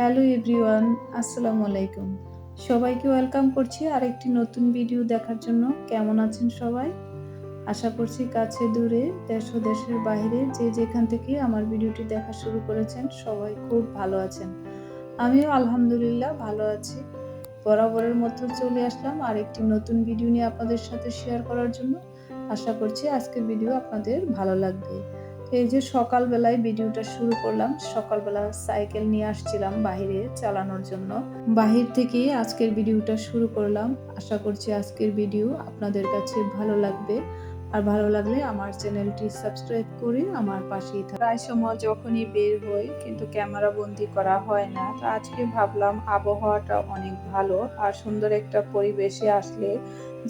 Hello everyone, আসসালামু আলাইকুম। সবাইকে ওয়েলকাম করছি আরেকটি নতুন ভিডিও দেখার জন্য। কেমন আছেন সবাই? আশা করছি কাছে দূরে, দেশ ও দেশের বাইরে যে যেখান থেকে আমার ভিডিওটি দেখা শুরু করেছেন, সবাই খুব ভালো আছেন। আমিও আলহামদুলিল্লাহ ভালো আছি। বরাবরের মতো চলে আসলাম আরেকটি নতুন ভিডিও নিয়ে আপনাদের সাথে শেয়ার করার জন্য। আশা করছি আজকের ভিডিও আপনাদের ভালো লাগবে। এই যে সকালবেলায় ভিডিওটা শুরু করলাম, সকালবেলা সাইকেল নিয়ে আসছিলাম বাহিরে চালানোর জন্য। বাহির থেকে আজকের ভিডিওটা শুরু করলাম। আশা করছি আজকের ভিডিও আপনাদের কাছে ভালো লাগবে। আর ভালো লাগলে আমার চ্যানেলটি সাবস্ক্রাইব করে আমার পাশেই প্রায় সময় যখনই বের হই, কিন্তু ক্যামেরা বন্দি করা হয় না। তো আজকে ভাবলাম আবহাওয়াটা অনেক ভালো আর সুন্দর একটা পরিবেশে আসলে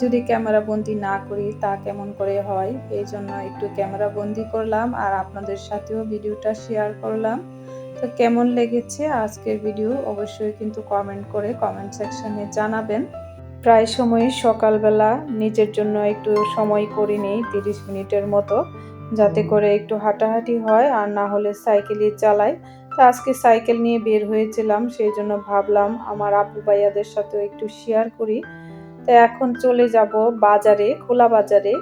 যদি ক্যামেরা বন্দি না করি, তা কেমন করে হয়? এই জন্য একটু ক্যামেরা বন্দি করলাম আর আপনাদের সাথেও ভিডিওটা শেয়ার করলাম। তো কেমন লেগেছে আজকের ভিডিও অবশ্যই কিন্তু কমেন্ট করে কমেন্ট সেকশনে জানাবেন। প্রায় সময় সকালবেলা নিজের জন্য একটু সময় করে নিই তিরিশ মিনিটের মতো যাতে করে একটু হাঁটাহাঁটি হয় আর না হলে সাইকেলই চালাই। তো আজকে সাইকেল নিয়ে বের হয়েছিলাম সেই জন্য ভাবলাম আমার আপু ভাইয়াদের সাথেও একটু শেয়ার করি। তো এখন চলে যাব বাজারে খোলা বাজারে।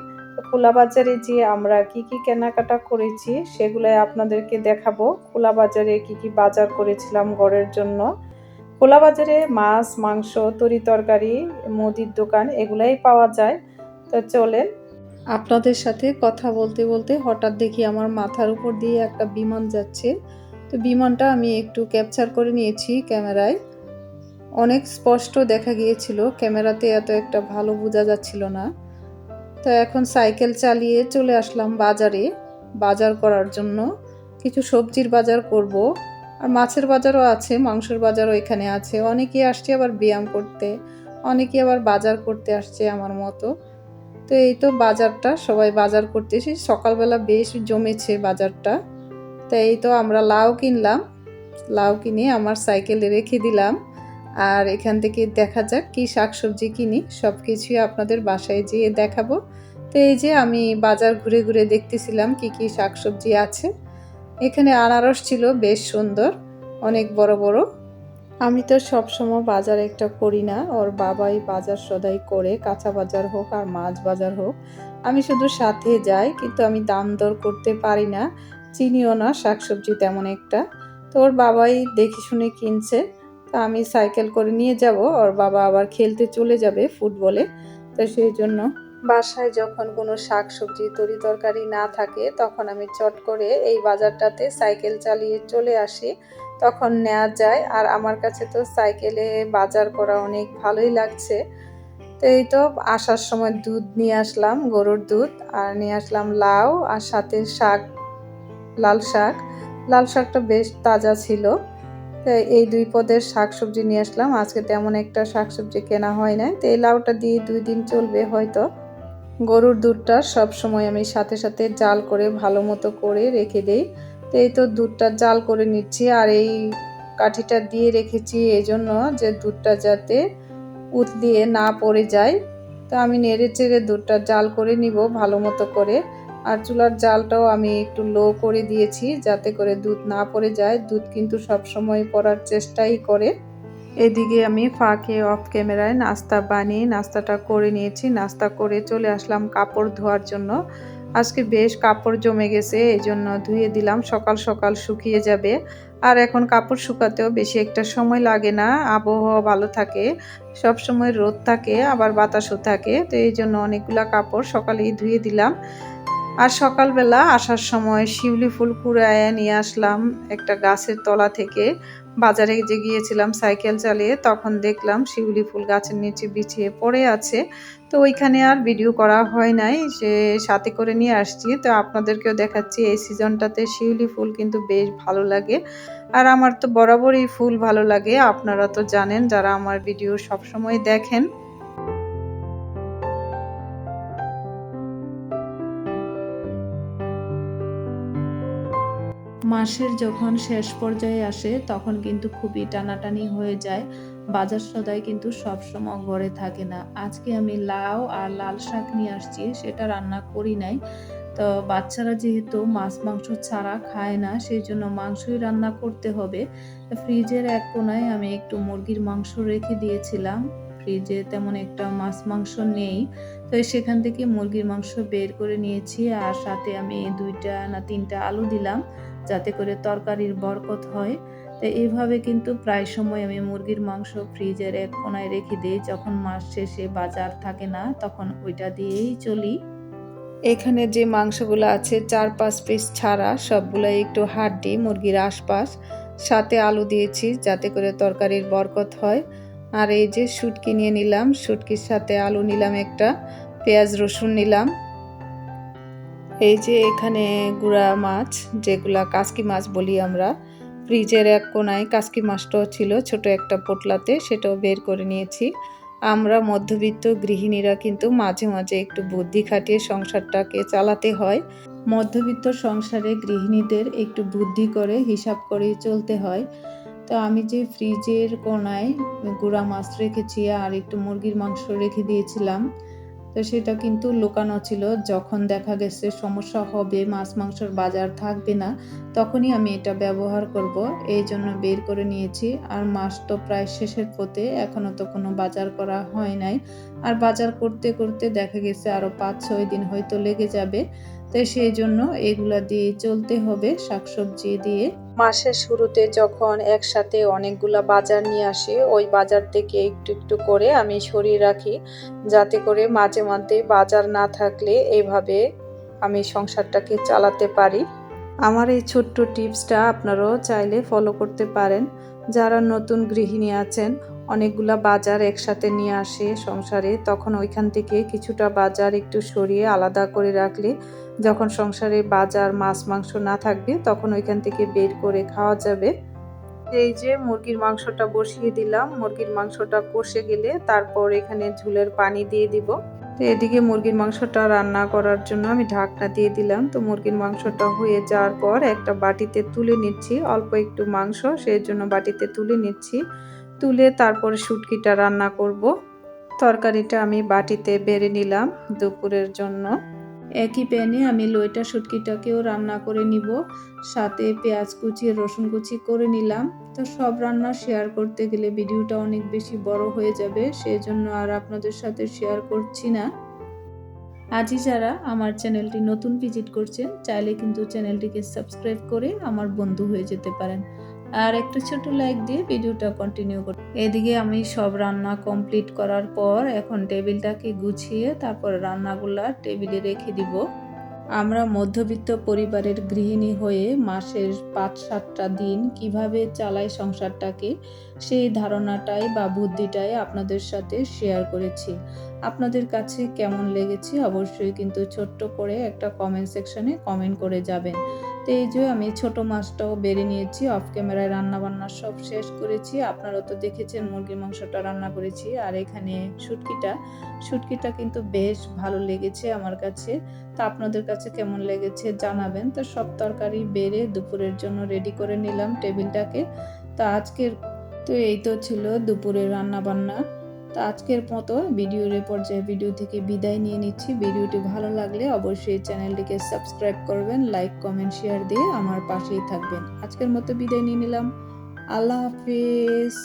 খোলা বাজারে যে আমরা কি কি কেনাকাটা করেছি সেগুলাই আপনাদেরকে দেখাবো। খোলা বাজারে কি কি বাজার করেছিলাম ঘরের জন্য। খোলা বাজারে মাছ, মাংস, তরি তরকারি, মুদির দোকান এগুলাই পাওয়া যায়। তো চলেন, আপনাদের সাথে কথা বলতে বলতে হঠাৎ দেখি আমার মাথার উপর দিয়ে একটা বিমান যাচ্ছে। তো বিমানটা আমি একটু ক্যাপচার করে নিয়েছি ক্যামেরায়। অনেক স্পষ্ট দেখা গিয়েছিল, ক্যামেরাতে এত একটা ভালো বোঝা যাচ্ছিল না। তো এখন সাইকেল চালিয়ে চলে আসলাম বাজারে, বাজার করার জন্য। কিছু সবজির বাজার করব। আর মাছের বাজারও আছে, মাংসের বাজারও এখানে আছে। অনেকেই আসছে আবার ব্যায়াম করতে অনেকে আবার বাজার করতে আসছে আমার মতো। তো এই তো বাজারটা, সবাই বাজার করতে এসে সকালবেলা বেশ জমেছে বাজারটা। তো এই তো আমরা লাউ কিনলাম, লাউ কিনে আমার সাইকেলে রেখে দিলাম। আর এখান থেকে দেখা যাক কি শাকসবজি কিনি সব কিছুই আপনাদের বাসায় যেয়ে দেখাবো। তো এই যে আমি বাজার ঘুরে ঘুরে দেখতেছিলাম কি কি শাকসবজি আছে। এখানে আনারস ছিল, বেশ সুন্দর, অনেক বড় বড়। আমি তো সবসময় বাজার একটা করি না, ওর বাবাই বাজার সদাই করে, কাঁচা বাজার হোক আর মাছ বাজার হোক। আমি শুধু সাথে যাই, কিন্তু আমি দাম দর করতে পারি না, চিনিও না, শাকসবজি তেমন একটা। তো ওর বাবাই দেখে শুনে কিনছে, তা আমি সাইকেল করে নিয়ে যাব, ওর বাবা আবার খেলতে চলে যাবে ফুটবলে, তো সেই জন্য বাসায় যখন কোনো শাক সবজি তরি তরকারি না থাকে, তখন আমি চট করে এই বাজারটাতে সাইকেল চালিয়ে চলে আসি। তখন নেওয়া যায়, আর আমার কাছে তো সাইকেলে বাজার করা অনেক ভালোই লাগছে। তো এই তো আসার সময় দুধ নিয়ে আসলাম, গরুর দুধ, আর নিয়ে আসলাম লাউ, আর সাথে শাক, লাল শাক। লাল শাকটা বেশ তাজা ছিল। এই দুই পদের শাকসবজি নিয়ে আসলাম। আজকে তেমন একটা শাকসবজি কেনা হয় না তো এই লাউটা দিয়ে দুই দিন চলবে হয়তো। গরুর দুধটা সব সময় আমি সাথে সাথে জাল করে ভালো মতো করে রেখে দেই। তো এই তো দুধটা জাল করে নিচ্ছি আর এই কাঠিটা দিয়ে রেখেছি এই জন্য যে দুধটা যাতে উত দিয়ে না পড়ে যায়। তো আমি নেড়ে চেড়ে দুধটা জাল করে নিব ভালো মতো করে। আর চুলার জালটাও আমি একটু লো করে দিয়েছি যাতে করে দুধ না পড়ে যায়। দুধ কিন্তু সব সময় পড়ার চেষ্টাই করে। এদিকে আমি ফাঁকে অফ ক্যামেরায় নাস্তা বানিয়ে নাস্তাটা করে নিয়েছি। নাস্তা করে চলে আসলাম কাপড় ধোয়ার জন্য। আজকে বেশ কাপড় জমে গেছে এই জন্য ধুয়ে দিলাম। সকাল সকাল শুকিয়ে যাবে। আর এখন কাপড় শুকাতেও বেশি একটা সময় লাগে না। আবহাওয়া ভালো থাকে সব সময় রোদ থাকে, আবার বাতাসও থাকে। তো এই জন্য অনেকগুলা কাপড় সকালেই ধুয়ে দিলাম। আর সকালবেলা আসার সময় শিউলি ফুল কুড়ায় নিয়ে আসলাম একটা গাছের তলা থেকে। বাজারে যে গিয়েছিলাম সাইকেল চালিয়ে, তখন দেখলাম শিউলি ফুল গাছের নিচে বিছিয়ে পড়ে আছে। তো ওইখানে আর ভিডিও করা হয় নাই সে সাথে করে নিয়ে আসছি। তো আপনাদেরকেও দেখাচ্ছি, এই সিজনটাতে শিউলি ফুল কিন্তু বেশ ভালো লাগে। আর আমার তো বরাবরই ফুল ভালো লাগে, আপনারা তো জানেন, যারা আমার ভিডিও সবসময় দেখেন। মাসের যখন শেষ পর্যায়ে আসে, তখন কিন্তু খুবই টানাটানি হয়ে যায়। বাজার সদাই কিন্তু সবসময় ঘরে থাকে না। আজকে আমি লাউ আর লাল শাক নিয়ে আসছি, সেটা রান্না করি নাই। তো বাচ্চারা যেহেতু মাছ, মাংস ছাড়া খায় না, সেই জন্য মাংসই রান্না করতে হবে। ফ্রিজের এক কোনায় আমি একটু মুরগির মাংস রেখে দিয়েছিলাম। ফ্রিজে তেমন একটা মাছ, মাংস নেই। তো সেখান থেকে মুরগির মাংস বের করে নিয়েছি, আর সাথে আমি দুইটা না তিনটা আলু দিলাম। যাতে করে তরকারির বরকত হয়। তো এইভাবে কিন্তু প্রায় সময় আমি মুরগির মাংস ফ্রিজের এক কোনায় রেখে দিই। যখন মাস শেষে বাজার থাকে না, তখন ওইটা দিয়েই চলি। এখানে যে মাংসগুলো আছে, চার পাঁচ পিস ছাড়া সবগুলো একটু হাড্ডি, মুরগির আশপাশ। সাথে আলু দিয়েছি যাতে করে তরকারির বরকত হয়। আর এই যে শুটকি নিয়ে নিলাম, শুটকির সাথে আলু নিলাম একটা, পেঁয়াজ রসুন নিলাম। এই যে এখানে গুড়া মাছ, যেগুলা কাসকি মাছ বলি আমরা, ফ্রিজের এক কোনায় কাসকি মাছটাও ছিল ছোট একটা পোটলাতে, সেটাও বের করে নিয়েছি। আমরা মধ্যবিত্ত গৃহিণীরা কিন্তু মাঝে মাঝে একটু বুদ্ধি খাটিয়ে সংসারটাকে চালাতে হয়। মধ্যবিত্ত সংসারে গৃহিণীদের একটু বুদ্ধি করে, হিসাব করে চলতে হয়। তো আমি যে ফ্রিজের কোনায় গুঁড়া মাছ রেখেছি আর একটু মুরগির মাংস রেখে দিয়েছিলাম তো সেটা কিন্তু লুকানো ছিল। যখন দেখা গেছে সমস্যা হবে, মাছ মাংসর বাজার থাকবে না, তখনই আমি এটা ব্যবহার করব। এই জন্য বের করে নিয়েছি। আর মাছ তো প্রায় শেষের পথে এখনও তো কোনো বাজার করা হয় নাই। আর বাজার করতে করতে দেখা গেছে আরও পাঁচ ছয় দিন হয়তো লেগে যাবে। তো সেই জন্য এগুলা দিয়ে চলতে হবে শাকসবজি দিয়ে। মাসের শুরুতে যখন একসাথে অনেকগুলা বাজার নিয়ে আসে, ওই বাজার থেকে একটু একটু করে আমি সরিয়ে রাখি, যাতে করে মাঝে মাঝে বাজার না থাকলে এইভাবে আমি সংসারটাকে চালাতে পারি। আমার এই ছোট্ট টিপসটা আপনারাও চাইলে ফলো করতে পারেন। যারা নতুন গৃহিণী আছেন অনেকগুলা বাজার একসাথে নিয়ে আসে সংসারে, তখন ওইখান থেকে কিছুটা বাজার একটু সরিয়ে আলাদা করে রাখলে যখন সংসারে বাজার, মাছ, মাংস না থাকবে, তখন ওইখান থেকে বের করে খাওয়া যাবে। এই যে মুরগির মাংসটা বসিয়ে দিলাম, মুরগির মাংসটা কষে গেলে তারপর এখানে ঝুলের পানি দিয়ে দিব। তো এদিকে মুরগির মাংসটা রান্না করার জন্য আমি ঢাকনা দিয়ে দিলাম। তো মুরগির মাংসটা হয়ে যাওয়ার পর একটা বাটিতে তুলে নিচ্ছি, অল্প একটু মাংস, সেই জন্য বাটিতে তুলে নিচ্ছি। তুলে তারপরে শুটকিটা রান্না করব। তরকারিটা আমি বাটিতে বেড়ে নিলাম দুপুরের জন্য। একই প্যানে আমি লইটা শুটকিটাকেও রান্না করে নিব। সাথে পেঁয়াজ কুচি, রসুন কুচি করে নিলাম। তো সব রান্না শেয়ার করতে গেলে ভিডিওটা অনেক বেশি বড় হয়ে যাবে সেই জন্য আর আপনাদের সাথে শেয়ার করছি না। আজই যারা আমার চ্যানেলটি নতুন ভিজিট করছেন, চাইলে কিন্তু চ্যানেলটিকে সাবস্ক্রাইব করে আমার বন্ধু হয়ে যেতে পারেন। আর একটু ছোট লাইক দিয়ে ভিডিওটা কন্টিনিউ করি এদিকে আমি সব রান্না কমপ্লিট করার পর এখন টেবিলটাকে গুছিয়ে তারপর রান্নাগুলা টেবিলে রেখে দিব। আমরা মধ্যবিত্ত পরিবারের গৃহিণী হয়ে মাসের পাঁচ সাতটা দিন কীভাবে চালাই সংসারটাকে সেই ধারণাটাই বা বুদ্ধিটাই আপনাদের সাথে শেয়ার করেছি। আপনাদের কাছে কেমন লেগেছে অবশ্যই কিন্তু ছোট্ট করে একটা কমেন্ট সেকশনে কমেন্ট করে যাবেন। তো এই যে আমি ছোট মাছটাও বেড়ে নিয়েছি অফ ক্যামেরায় রান্নাবান্না সব শেষ করেছি। আপনারা তো দেখেছেন মুরগির মাংসটা রান্না করেছি। আর এখানে শুটকিটা শুটকিটা কিন্তু বেশ ভালো লেগেছে আমার কাছে। তা আপনাদের কাছে কেমন লেগেছে জানাবেন। তো সব তরকারি বেড়ে দুপুরের জন্য রেডি করে নিলাম টেবিলটাকে। তা আজকের তো এই তো ছিল দুপুরের রান্নাবান্না। তো আজকের মতো ভিডিওর এ পর্যায়ে ভিডিও থেকে বিদায় নিয়ে নিচ্ছি। ভিডিওটি ভালো লাগলে অবশ্যই চ্যানেলটিকে সাবস্ক্রাইব করবেন, লাইক, কমেন্ট, শেয়ার দিয়ে আমার পাশেই থাকবেন। আজকের মতো বিদায় নিয়ে নিলাম। আল্লাহ হাফিজ।